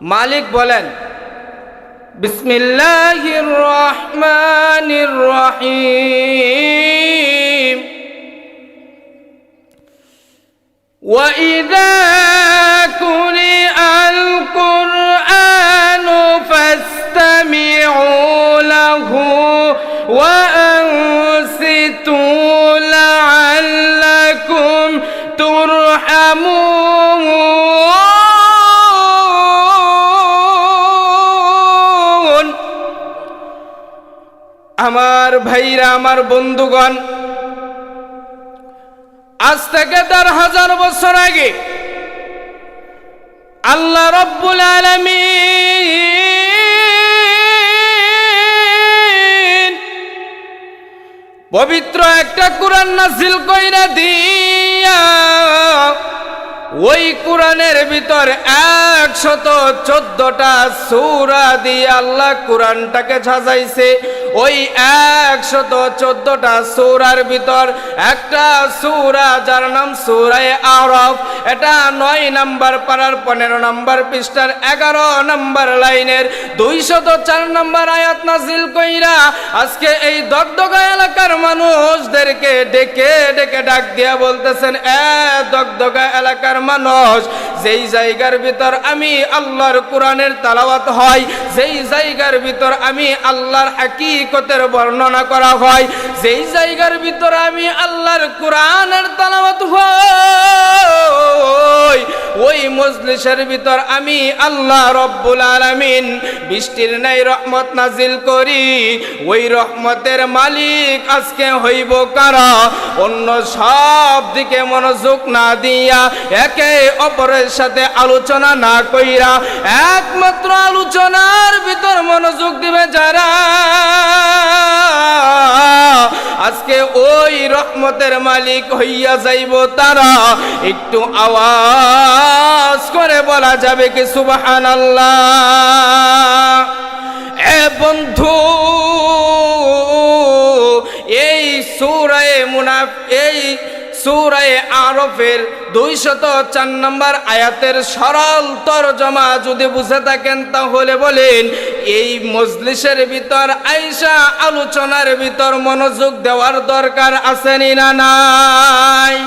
মালিক বলেন বিসমিল্লাহির রহমানির রহিম وإذا قرئ القرآن فاستمعوا له وأنصتوا لعلكم ترحمون আমার ভাইরা, আমার বন্ধুগণ, আজ থেকে দেড় হাজার বছর আগে আল্লাহ রব্বুল আলমিন পবিত্র একটা কোরআন নাজিল কইরা দিয়া ওই কোরআনের ভিতর একশত চোদ্দটা সূরা দিয়ে আল্লাহ কোরআনটাকে সাজাইছে। ওই একশত চোদ্দটা সুরার ভিতর একটা সূরা যার নাম সুরায় আরব এটা নয় নাম্বার পাড়ার পনেরো নাম্বার পৃষ্ঠার এগারো নাম্বার লাইনের দুইশত চার নাম্বার আয়াত নাজিল কইরা আজকে এই দগদগা এলাকার মানুষদেরকে ডেকে ডেকে ডাক দিয়া বলতেছেন, এ দগদগা এলাকার মানুষ যেই জায়গার ভিতর আমি আল্লাহর কোরআনের তালাওয়াত হয়, যেই জায়গার ভিতর আমি আল্লাহর হাকিকতের বর্ণনা করা হয়, যেই জায়গার ভিতর আমি আল্লাহর কোরআনের তালাওয়াত হয়। মজলিসের ভিতর আমি আল্লাহ রব্বুল আলামিন বৃষ্টির নাই রহমত নাজিল করি। ওই রহমতের মালিক আজকে হইব কারা? অন্য সব দিকে মনোযোগ না দিয়া, একে অপরের সাথে আলোচনা না কইরা, একমাত্র আলোচনার ভিতর মনোযোগ দিবে যারা। আজকে ওই রহমতের মালিক হইয়া যাইব তারা। একটু আওয়াজ বলা যাবে কি সুবাহান এ বন্ধু, এই সুরায় মুনাফ, এই সুরায় আরফের দুইশত চার নম্বর আয়াতের সরল তরজমা যদি বুঝে থাকেন তাহলে বলেন, এই মজলিসের ভিতর আইসা আলোচনার ভিতর মনোযোগ দেওয়ার দরকার আছে না নাই?